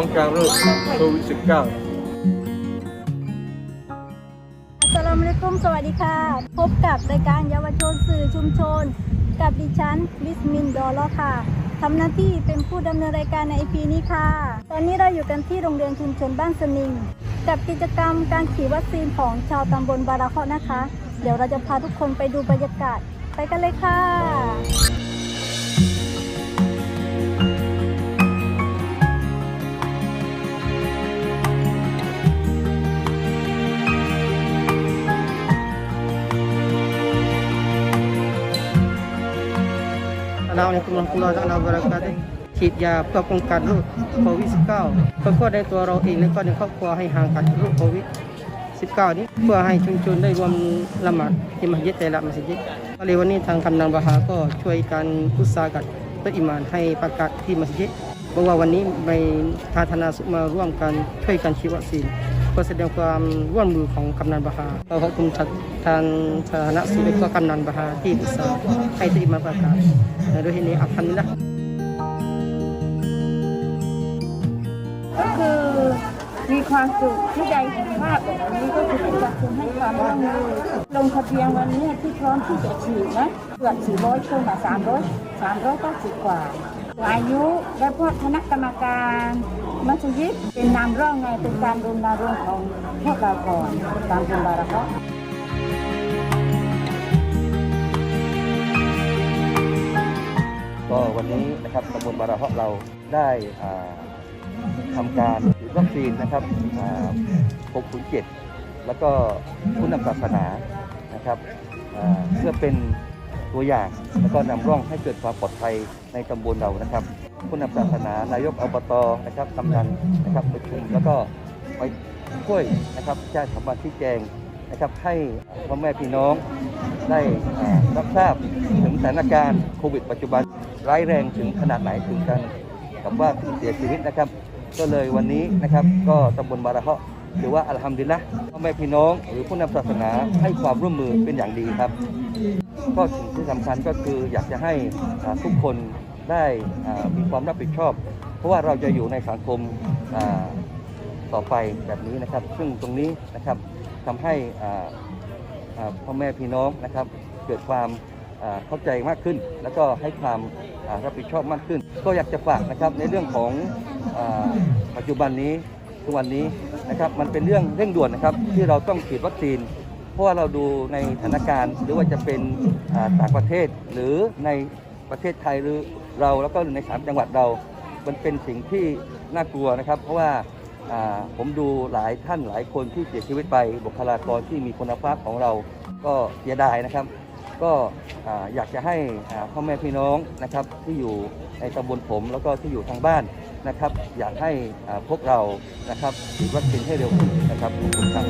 ของการโรคโควิด -19 อัสสลามุอะลัยกุมสวัสดีค่ะ พบกับรายการเยาวชนสื่อชุมชน กับดิฉันบิสมินดอลลอค่ะทำหน้าที่เป็นผู้ดำเนินรายการใน EP นี้ค่ะ ตอนนี้เราอยู่กันที่โรงเรียนชุมชนบ้านสนิง กับกิจกรรมการฉีดวัคซีนของชาวตำบลบาราเคาะนะคะ เดี๋ยวเราจะพาทุกคนไปดูบรรยากาศ ไปกันเลยค่ะ Assalamualaikum warahmatullahi taala wabarakatuh ฉีดยาเพื่อป้องกันโรคโควิด -19 เพื่อเพื่อในตัวเราเองและก็ในครอบครัวให้ห่างกันโรคโควิด -19 นี้เพื่อให้ชุมชนได้รวมละหมาดที่มัสยิดแต่ละมัสยิดก็เลยวันนี้ทางกำนันบาฮาก็ช่วยกันอุตสาหกัดเพื่ออิมานให้ประกาศที่มัสยิดบอกว่าวันนี้ในทาธนาสุมาร่วมกันช่วยกันฉีดวัคซีน เพื่อแสดงความร่วมมือของกำนันบาฮาเราขอบคุณทางสาธารณสุขและก็กำนันบาฮาที่อุตสาให้ที่มาประกาศโดยที่นี้อัลฮัมดุลิลละก็คือ มีความสุขที่ใดเห็นภาพแบบนี้ก็คือเป็นการคุณให้ความร่วมมือลงทะเบียนวันนี้ที่พร้อมที่จะฉีดนะเกือบ400คนอะ300 300ก็สิบกว่าอายุและพวกคณะกรรมการมัสยิดเป็นนำร่องไงเป็นการรณรงค์ของพวกเราก่อนตามคุณบาระเคาะห์ก็วันนี้นะครับตำบลบาราเพาะเราได้ทำการ วัคซีนนะครับ607 แล้วก็ผู้นำศาสนานะครับเพื่อเป็นตัวอย่างแล้วก็นำร่องให้เกิดความปลอดภัยในตำบลเรานะครับ ผู้นำศาสนานายกอบตนะครับกำนันนะครับประชุมแล้วก็ไปช่วยนะครับแจ้งคำมาชี้แจงนะครับให้พ่อแม่พี่น้องได้รับทราบถึงสถานการณ์โควิดปัจจุบันร้ายแรงถึงขนาดไหนถึงกันกับว่าเสียชีวิตนะครับ ก็เลยวันนี้นะครับ ก็ตำบลบาระเคาะถือว่าอัลฮัมดุลิลละพ่อแม่พี่น้องหรือผู้นำศาสนาให้ความร่วมมือเป็นอย่างดีครับ ก็สิ่งที่สำคัญก็คืออยากจะให้อ่าทุกคนได้อ่ามีความรับผิดชอบ เพราะว่าเราจะอยู่ในสังคมอ่าต่อไปแบบนี้นะครับ ซึ่งตรงนี้นะครับทำให้อ่าอ่าพ่อแม่พี่น้องนะครับ เกิดความอ่าเข้าใจมากขึ้น แล้วก็ให้ความอ่ารับผิดชอบมากขึ้น ก็อยากจะฝากนะครับในเรื่องของ ปัจจุบันนี้ทุกวันนี้นะครับมันเป็นเรื่องเร่งด่วนนะครับที่เราต้องฉีดวัคซีน เพราะว่าเราดูในสถานการณ์ หรือว่าจะเป็นต่างประเทศหรือในประเทศไทยหรือเราแล้วก็ในสามจังหวัดเรา มันเป็นสิ่งที่น่ากลัวนะครับ เพราะว่าผมดูหลายท่านหลายคนที่เสียชีวิตไปบุคลากรที่มีคุณภาพของเราก็เสียดายนะครับ ก็อยากจะให้พ่อแม่พี่น้องนะครับที่อยู่ในตำบลผมแล้วก็ที่อยู่ทางบ้านนะครับ อยากให้พวกเรานะครับฉีดวัคซีนให้เร็วขึ้นนะครับขอบคุณครับ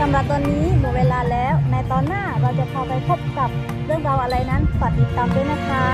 สำหรับตอนนี้หมดเวลาแล้ว ในตอนหน้าเราจะพาไปพบกับเรื่องราวอะไรนั้นฝากติดตามด้วยนะคะ